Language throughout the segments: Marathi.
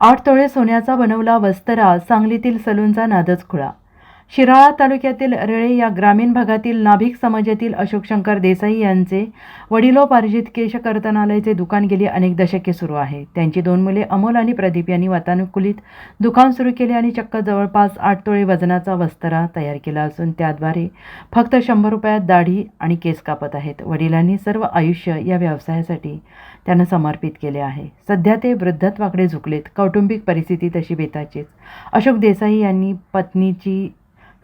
आठ तोळे सोन्याचा बनवला वस्तरा सांगलीतील सलूनचा नादच खुळा शिराळा तालुक्यातील रेळे या ग्रामीण भागातील नाभिक समाजातील अशोक शंकर देसाई यांचे वडिलोपार्जित केश कर्तनालयाचे दुकान गेली अनेक दशके सुरू आहे. त्यांची दोन मुले अमोल आणि प्रदीप यांनी वातानुकूलित दुकान सुरू केले आणि चक्क जवळपास आठ तोळे वजनाचा वस्त्रा तयार केला असून त्याद्वारे फक्त शंभर रुपयात दाढी आणि केस कापत आहेत. वडिलांनी सर्व आयुष्य या व्यवसायासाठी त्यांना समर्पित केले आहे. सध्या ते वृद्धत्वाकडे झुकलेत. कौटुंबिक परिस्थिती तशी बेताचीच. अशोक देसाई यांनी पत्नीची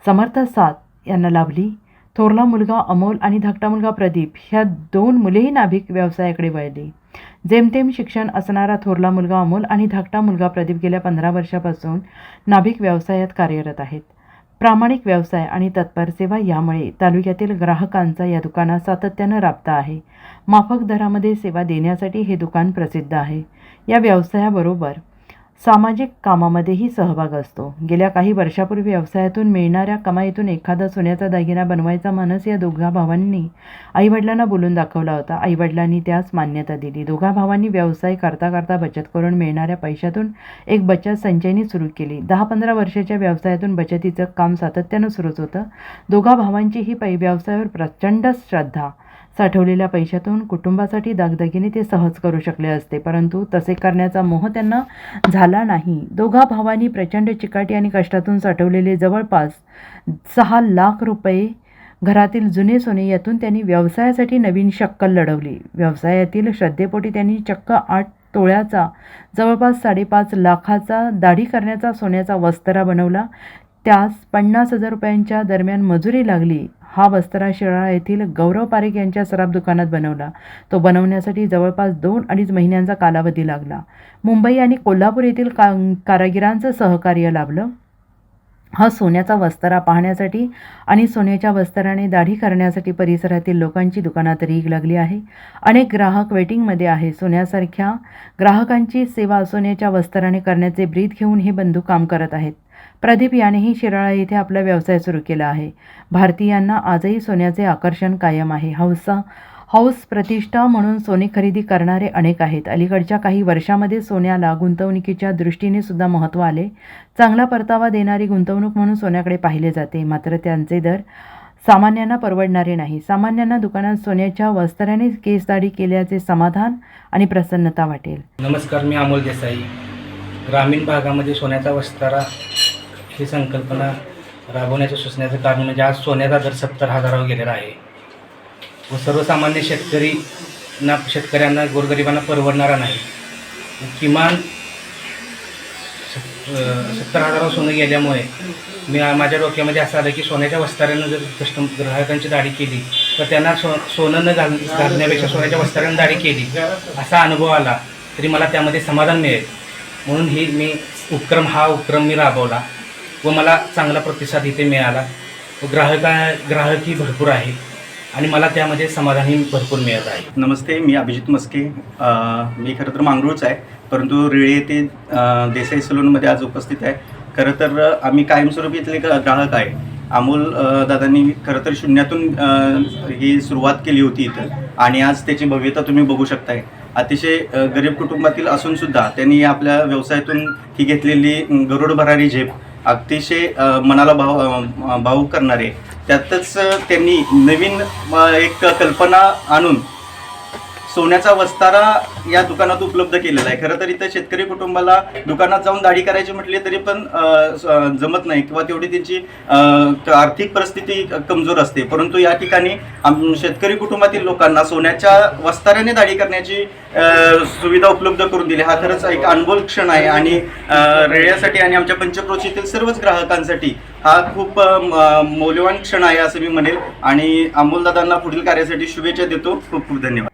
समर्थ साथ यांना लाभली. थोरला मुलगा अमोल आणि धाकटा मुलगा प्रदीप ह्या दोन मुलेही नाभिक व्यवसायाकडे वळली. जेमतेम शिक्षण असणारा थोरला मुलगा अमोल आणि धाकटा मुलगा प्रदीप गेल्या पंधरा वर्षापासून नाभिक व्यवसायात कार्यरत आहेत. प्रामाणिक व्यवसाय आणि तत्पर सेवा यामुळे तालुक्यातील ग्राहकांचा या दुकानात सातत्यानं राबता आहे. माफक दरामध्ये सेवा देण्यासाठी हे दुकान प्रसिद्ध आहे. या व्यवसायाबरोबर सामाजिक कामामध्येही सहभाग असतो. गेल्या काही वर्षापूर्वी व्यवसायातून मिळणाऱ्या कमाईतून एखादा सोन्याचा दागिना बनवायचा मनस या दोघा भावांनी आईवडिलांना बोलून दाखवला होता. आईवडिलांनी त्यास मान्यता दिली. दोघा भावांनी व्यवसाय करता करता बचत करून मिळणाऱ्या पैशातून एक बचत संचयनी सुरू केली. दहा पंधरा वर्षाच्या व्यवसायातून बचतीचं काम सातत्यानं सुरूच होतं. दोघा भावांची ही पै व्यवसायावर प्रचंड श्रद्धा साठवलेल्या पैशातून कुटुंबासाठी दागदागिने ते सहज करू शकले असते. परंतु तसे करण्याचा मोह त्यांना झाला नाही. दोघा भावांनी प्रचंड चिकाटी आणि कष्टातून साठवलेले जवळपास सहा लाख रुपये घरातील जुने सोने यातून त्यांनी व्यवसायासाठी नवीन शक्कल लढवली. व्यवसायातील श्रद्धेपोटी त्यांनी चक्क आठ तोळ्याचा जवळपास साडेपाच लाखाचा दाढी करण्याचा सोन्याचा वस्तरा बनवला. त्यास पन्नास हजार रुपयांच्या दरम्यान मजुरी लागली. हा वस्त्रा शिराळा येथील गौरव पारेख यांच्या सराफ दुकानात बनवला. तो बनवण्यासाठी जवळपास दोन अडीच महिन्यांचा कालावधी लागला. मुंबई आणि कोल्हापूर येथील का कारागिरांचं सहकार्य लाभलं. हा सोन्याचा वस्तारा पाहण्यासाठी आणि सोन्याच्या वस्त्राने दाढी करण्यासाठी परिसरातील लोकांची दुकानात रीग लागली आहे. अनेक ग्राहक वेटिंगमध्ये आहे. सोन्यासारख्या ग्राहकांची सेवा सोन्याच्या वस्त्राने करण्याचे ब्रीद घेऊन हे बंधू काम करत आहेत. प्रदीप यानेही शिराळा येथे आपला व्यवसाय सुरू केला आहे. भारतीयांना आजही सोन्याचे आकर्षण कायम आहे. हौसा हौस प्रतिष्ठा म्हणून सोने खरेदी करणारे अनेक आहेत. अलीकडच्या काही वर्षामध्ये सोन्याला गुंतवणुकीच्या दृष्टीने सुद्धा महत्त्व आले. चांगला परतावा देणारी गुंतवणूक म्हणून सोन्याकडे पाहिले जाते. मात्र त्यांचे दर सामान्यांना परवडणारे नाही. सामान्यांना दुकानात सोन्याच्या वस्त्राने केसदाडी केल्याचे समाधान आणि प्रसन्नता वाटेल. नमस्कार मी अमोल देसाई. ग्रामीण भागामध्ये सोन्याचा वस्तारा ही संकल्पना राबवण्याचं सुचण्याचं कारण म्हणजे आज सोन्याचा दर सत्तर हजारावर गेलेला आहे. व सर्वसामान्य शेतकरी ना शेतकऱ्यांना गोरगरिबांना परवडणारा नाही. किमान सत्तर हजारावर सोनं गेल्यामुळे मी माझ्या डोक्यामध्ये असं आलं की सोन्याच्या वस्ताऱ्यानं जर कस्टम ग्राहकांची दाढी केली तर त्यांना सो सोनं न घाल घालण्यापेक्षा सोन्याच्या वस्ताऱ्यानं दाढी केली असा अनुभव आला तरी मला त्यामध्ये समाधान मिळेल. म्हणून ही मी उपक्रम हा उपक्रम मी राबवला. व मला चांगला प्रतिसाद इथे मिळाला. व ग्राहका ग्राहकही भरपूर आहे आणि मला त्यामध्ये समाधानही भरपूर मिळत आहे. नमस्ते मी अभिजित मस्के. मी खरं तर मांगरूळच आहे परंतु रेळे येथे देसाई सलूनमध्ये आज उपस्थित आहे. खरं तर आम्ही कायमस्वरूपी इथले ग्राहक आहे. अमोल दादांनी खरं तर शून्यातून ही सुरुवात केली होती इथं आणि आज त्याची भव्यता तुम्ही बघू शकताय. अतिशय गरीब कुटुंबातील असूनसुद्धा त्यांनी आपल्या व्यवसायातून ही घेतलेली गरुड भरारी झेप अतिशय मनाला भाव भावूक करणारे. त्यातच त्यांनी नवीन एक कल्पना आणून सोन्याचा वस्तारा या दुकानात उपलब्ध केलेला आहे. खरं तर इथं शेतकरी कुटुंबाला दुकानात जाऊन दाढी करायची म्हटली तरी पण जमत नाही किंवा तेवढी त्यांची आर्थिक परिस्थिती कमजोर असते. परंतु या ठिकाणी शेतकरी कुटुंबातील लोकांना सोन्याच्या वस्ताऱ्याने दाढी करण्याची सुविधा उपलब्ध करून दिली. हा खरंच एक अनमोल क्षण आहे आणि अ, रेड्यासाठी आणि आमच्या पंचक्रोशीतील सर्वच ग्राहकांसाठी हा खूप मौल्यवान क्षण आहे असं मी म्हणेल. आणि अमोलदादांना पुढील कार्यासाठी शुभेच्छा देतो. खूप खूप धन्यवाद.